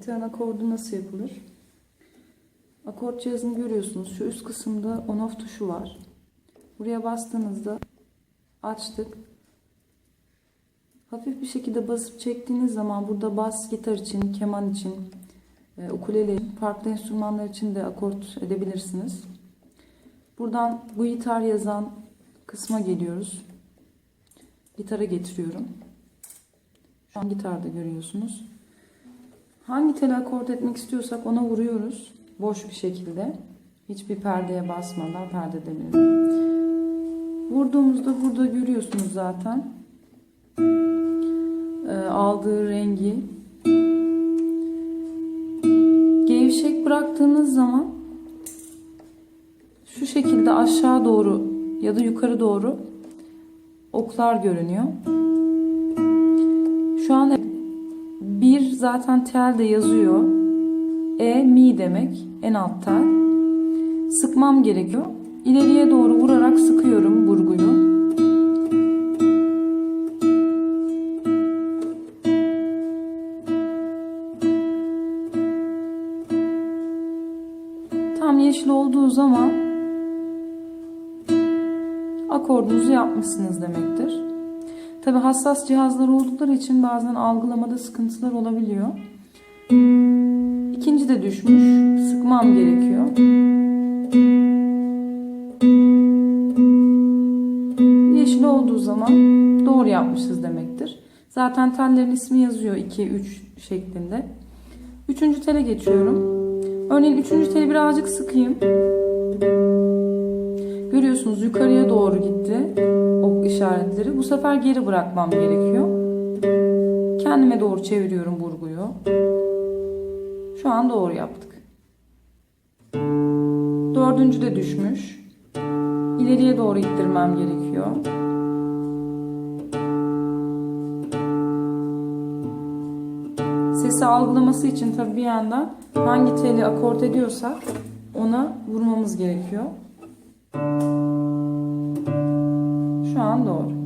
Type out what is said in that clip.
Gitarın akordu nasıl yapılır? Akort cihazını görüyorsunuz. Şu üst kısımda on off tuşu var. Buraya bastığınızda açtık. Hafif bir şekilde basıp çektiğiniz zaman burada bas gitar için, keman için, e, ukulele farklı enstrümanlar için de akort edebilirsiniz. Buradan bu gitar yazan kısma geliyoruz. Gitara getiriyorum. Şu an gitarda görüyorsunuz. Hangi tele akort etmek istiyorsak ona vuruyoruz. Boş bir şekilde. Hiçbir perdeye basmadan perde demiyorum. Vurduğumuzda burada görüyorsunuz zaten. Ee, aldığı rengi. Gevşek bıraktığınız zaman şu şekilde aşağı doğru ya da yukarı doğru oklar görünüyor. Şu an bir zaten tel de yazıyor. E mi demek en alt tel. Sıkmam gerekiyor. İleriye doğru vurarak sıkıyorum burguyu. Tam yeşil olduğu zaman akordunuzu yapmışsınız demektir. Tabi hassas cihazlar oldukları için bazen algılamada sıkıntılar olabiliyor. İkinci de düşmüş. Sıkmam gerekiyor. Yeşil olduğu zaman doğru yapmışız demektir. Zaten tellerin ismi yazıyor 2 3 şeklinde. Üçüncü tele geçiyorum. Örneğin üçüncü teli birazcık sıkayım. Görüyorsunuz yukarıya doğru gitti ok işaretleri. Bu sefer geri bırakmam gerekiyor. Kendime doğru çeviriyorum burguyu. Şu an doğru yaptık. Dördüncü de düşmüş. İleriye doğru ittirmem gerekiyor. Sesi algılaması için tabii bir yandan hangi teli akort ediyorsak ona vurmamız gerekiyor. Şu an doğru.